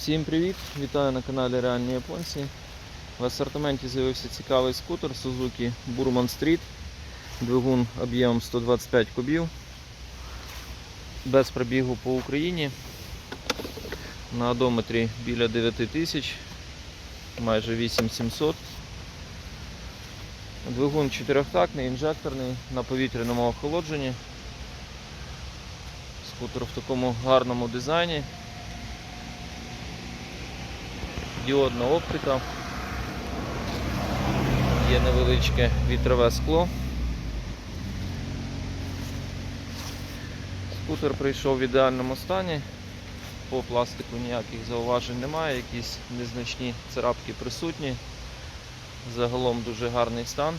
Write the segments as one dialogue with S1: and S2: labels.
S1: Всім привіт! Вітаю на каналі Реальні Японці. В асортименті з'явився цікавий скутер Suzuki Burman Street. Двигун об'ємом 125 кубів. Без пробігу по Україні. На одометрі біля 9 тисяч, майже 8700. Двигун чотирьохтактний, інжекторний на повітряному охолодженні. Скутер в такому гарному дизайні. Діодна оптика, є невеличке вітрове скло. Скутер прийшов в ідеальному стані, по пластику ніяких зауважень немає, якісь незначні царапки присутні. Загалом дуже гарний стан.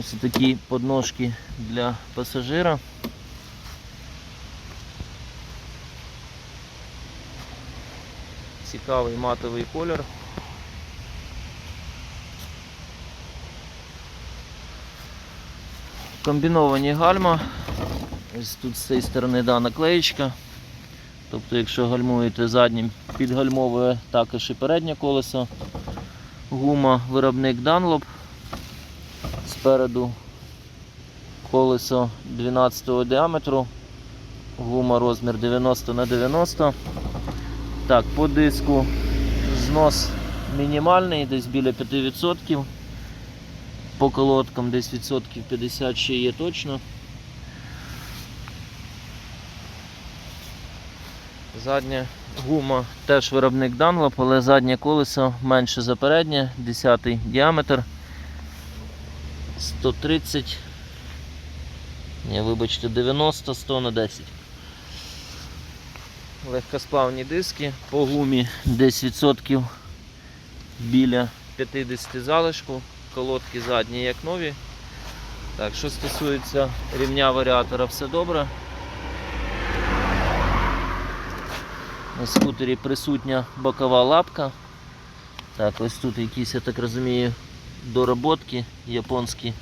S1: Ось такі подножки для пасажира. Цікавий матовий колір. Комбіновані гальма. Ось тут з цієї сторони да, наклеєчка. Тобто, якщо гальмуєте заднім, підгальмовує також і переднє колесо. Гума виробник Dunlop. Спереду колесо 12 діаметру. Гума розмір 90 на 90 так, по диску знос мінімальний, десь біля 5%. По колодкам десь відсотків 50 ще є точно. Задня гума теж виробник Dunlop, але заднє колесо менше за переднє, 10 діаметр. 130. Ні, вибачте, 90, 100 на 10 легкосплавні диски по гумі десь відсотків біля 50 залишку, колодки задні як нові. Так, що стосується рівня варіатора, все добре. На скутері присутня бокова лапка. Так, ось тут якісь, я так розумію, дороботки японські.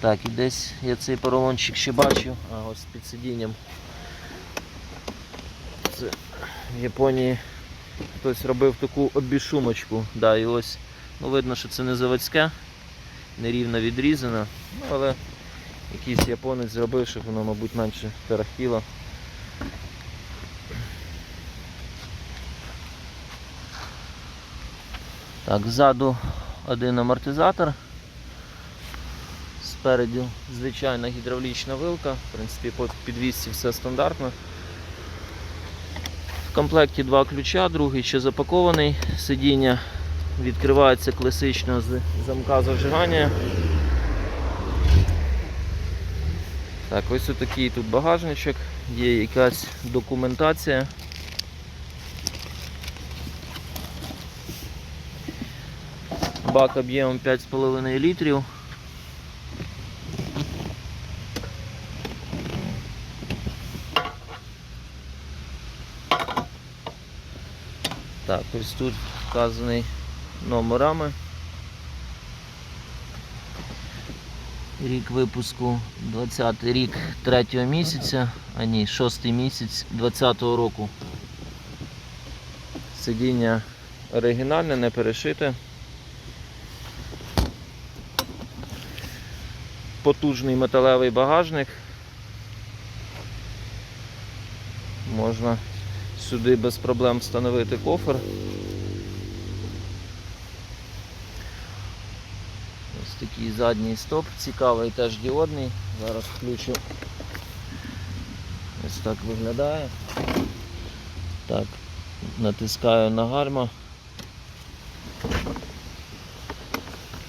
S1: Так, і десь я цей поролончик ще бачив, а ось під сидінням це в Японії хтось робив таку обішумочку. Да, і ось ну, видно, що це не заводське, нерівно відрізано, ну, але якийсь японець зробив, щоб воно, мабуть, менше тарахтіло. Так, ззаду один амортизатор. Спереду звичайна гідравлічна вилка, в принципі, по підвісці все стандартно. В комплекті два ключа, другий ще запакований. Сидіння відкривається класично з замка зажигання. Так, ось отакий тут багажничок, є якась документація. Бак об'ємом 5,5 літрів. Так, ось тут вказаний номерами. Рік випуску 20 рік 3 місяця, а ні, 6 місяць 20 року. Сидіння оригінальне, не перешите. Потужний металевий багажник. Можна сюди без проблем встановити кофер. Ось такий задній стоп, цікавий теж діодний. Зараз включу. Ось так виглядає. Так, натискаю на гальма.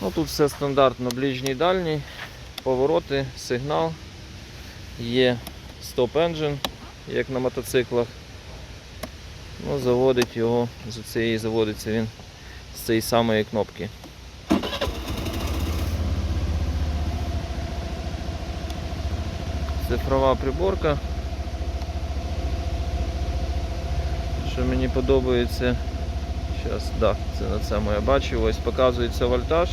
S1: Ну, Тут все стандартно, ближній дальній, повороти, сигнал, є стоп-енджин, як на мотоциклах. Ну, заводить його, з цієї заводиться він з цієї самої кнопки. Цифрова приборка. Що мені подобається. Зараз, да, це на цьому я бачу. Ось показується вольтаж.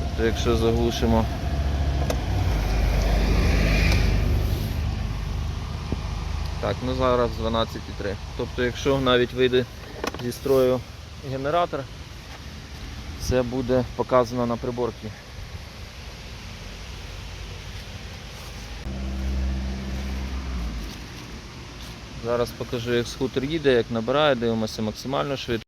S1: Тобто якщо заглушимо Так, ну зараз 12,3. Тобто, якщо навіть вийде зі строю генератор, це буде показано на приборці. Зараз покажу, як скутер їде, як набирає, дивимося максимально швидкість.